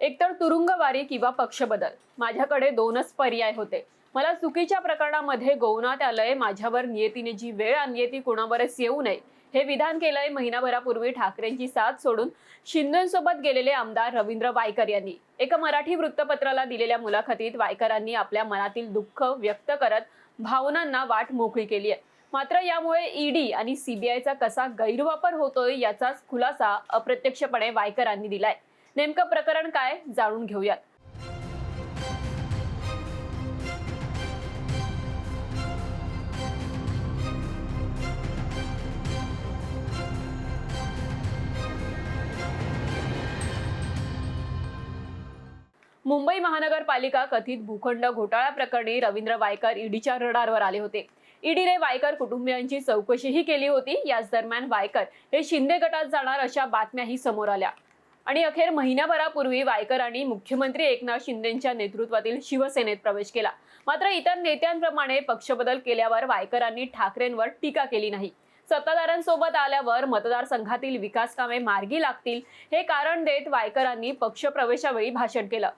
एकतर तुरुंगवारी किंवा पक्षबदल. माझ्याकडे दोनच पर्याय होते. मला चुकीच्या प्रकरणामध्ये गोवण्यात आलंय माझ्यावर नियतीने जी वेळ आणली ती कोणावरच येऊ नये. हे विधान केलंय महिनाभरापूर्वी ठाकरेंची साथ सोडून शिंदेसोबत गेलेले आमदार रवींद्र वायकर यांनी. एका मराठी वृत्तपत्राला दिलेल्या मुलाखतीत वायकरांनी आपल्या मनातील दुःख व्यक्त करत भावनांना वाट मोकळी केली आहे. मात्र यामुळे ईडी आणि सीबीआयचा कसा गैरवापर होतोय याचाच खुलासा अप्रत्यक्षपणे वायकरांनी दिलाय. नेमकं प्रकरण काय जाणून घेऊयात. मुंबई महानगरपालिका कथित भूखंड घोटाळा प्रकरणी रवींद्र वायकर ईडीच्या रडारवर आले होते. ईडीने वायकर कुटुंबियांची चौकशीही केली होती. याच दरम्यान वायकर हे शिंदे गटात जाणार अशा बातम्याही समोर आल्या. आणि अखेर महिन्याभरापूर्वी वायकरांनी मुख्यमंत्री एकनाथ शिंदेच्या नेतृत्वातील शिवसेनेत प्रवेश केला. मात्र इतर नेत्यांप्रमाणे पक्षबदल केल्यावर वायकरांनी ठाकरेंवर टीका केली नाही. सत्ताधाऱ्यांसोबत आल्यावर मतदारसंघातील विकास कामे मार्गी लागतील हे कारण देत वायकरांनी पक्षप्रवेशावेळी भाषण केलं.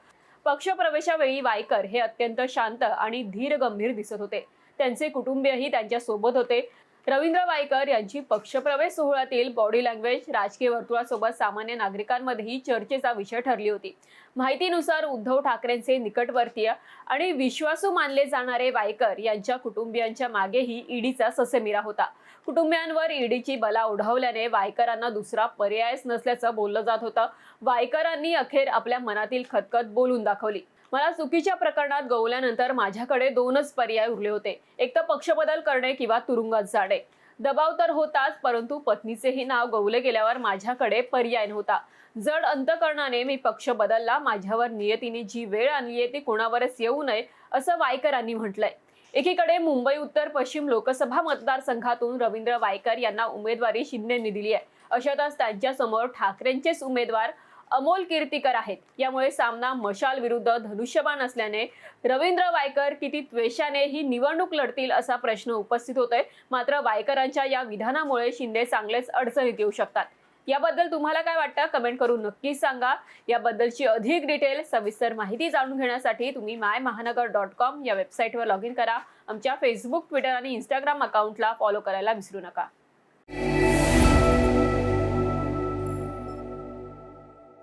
पक्षप्रवेशावेळी वायकर हे अत्यंत शांत आणि धीर गंभीर दिसत होते. त्यांचे कुटुंबीयही त्यांच्यासोबत होते. रवींद्र वायकर यांची पक्षप्रवेश सोहळ्यातील बॉडी लँग्वेज राजकीय वर्तुळासोबत सामान्य नागरिकांमध्येही चर्चेचा विषय ठरली होती. माहितीनुसार उद्धव ठाकरेंचे निकटवर्तीय आणि विश्वासू मानले जाणारे वायकर यांच्या कुटुंबियांच्या मागेही ईडीचा ससेमिरा होता. कुटुंबियांवर ईडीची बला ओढवल्याने वायकरांना दुसरा पर्यायच नसल्याचं बोललं जात होतं. वायकरांनी अखेर आपल्या मनातील खतखत बोलून दाखवली. मला चुकीच्या प्रकरणात गवल्यानंतर माझ्याकडे दोनच पर्याय उरले होते. एक तर पक्षबदल करणे किंवा तुरुंगात जाणे. दबाव तर होताच परंतु पत्नीचेही नाव गवले गेल्यावर माझ्याकडे पर्याय नव्हता. जड अंतकरणाने मी पक्ष बदलला माझ्यावर नियतीने जी वेळ आणली आहे ती कोणावरच येऊ नये असं वायकरांनी म्हटलंय. एकीकडे मुंबई उत्तर पश्चिम लोकसभा मतदारसंघातून रवींद्र वायकर यांना उमेदवारी शिंदेंनी दिली आहे. अशातच त्यांच्यासमोर ठाकरेंचेच उमेदवार अमोल कीर्तीकर आहेत. यामुळे सामना मशाल विरुद्ध धनुष्यबाण असल्याने रवींद्र वायकर किती त्वेषाने ही निवडणूक लढतील असा प्रश्न उपस्थित होतोय. मात्र वायकरांच्या या विधानामुळे शिंदे चांगलेच अडचणीत येऊ शकतात. याबद्दल तुम्हाला काय वाटतं? कमेंट करून नक्कीच सांगा. याबद्दलची अधिक डिटेल सविस्तर माहिती जाणून घेण्यासाठी तुम्ही माय महानगर डॉट कॉम या वेबसाईटवर लॉग इन करा. आमच्या फेसबुक ट्विटर आणि इंस्टाग्राम अकाउंटला फॉलो करायला विसरू नका.